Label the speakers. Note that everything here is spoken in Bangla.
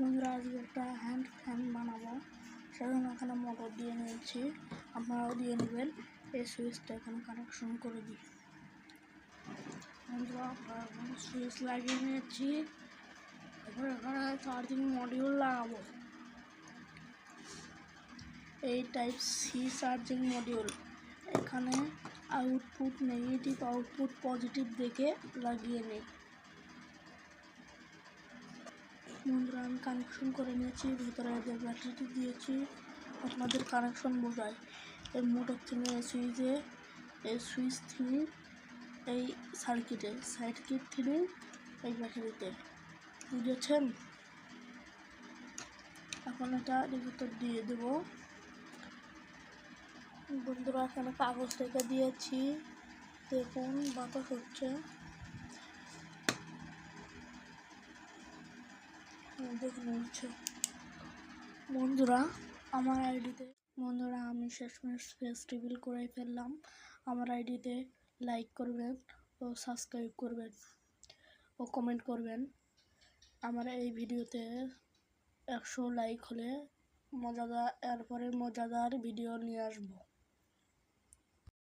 Speaker 1: বন্ধুরা, আজকে একটা হ্যান্ড ফ্যান বানাবো। সেজন্য এখানে মোটর দিয়ে নিয়েছি। আপনারাও দিয়ে নেবেন। এই সুইচটা এখানে কানেকশন করে দিই বন্ধুরা সুইচ লাগিয়ে নিয়েছি। এবার এখানে চার্জিং মডিউল লাগাবো। এই টাইপ সি চার্জিং মডিউল এখানে আউটপুট নেগেটিভ আউটপুট পজিটিভ দেখে লাগিয়ে নিই বন্ধুরা আমি কানেকশন করে নিয়েছি, ভিতরে যে ব্যাটারিটি দিয়েছি, আপনাদের কানেকশন বোঝায়। এই মোটর থেকে সুইচে এই সুইচ থেকে এই সার্কিটে সার্কিট থেকে এই ব্যাটারিতে বুঝেছেন? এখন এটা এর ভিতর দিয়ে দেবো, বন্ধুরা এখানে কাগজ রেখে দিয়েছি, দেখুন বাতাস হচ্ছে। হ্যাঁ, দেখুন বন্ধুরা আমার আইডিতে বন্ধুরা আমি শেষমেশ রিভিল করে ফেললাম। আমার আইডিতে লাইক করবেন ও সাবস্ক্রাইব করবেন ও কমেন্ট করবেন। আমার এই ভিডিওতে একশো লাইক হলে মজাদার এরপরে মজাদার ভিডিও নিয়ে আসব।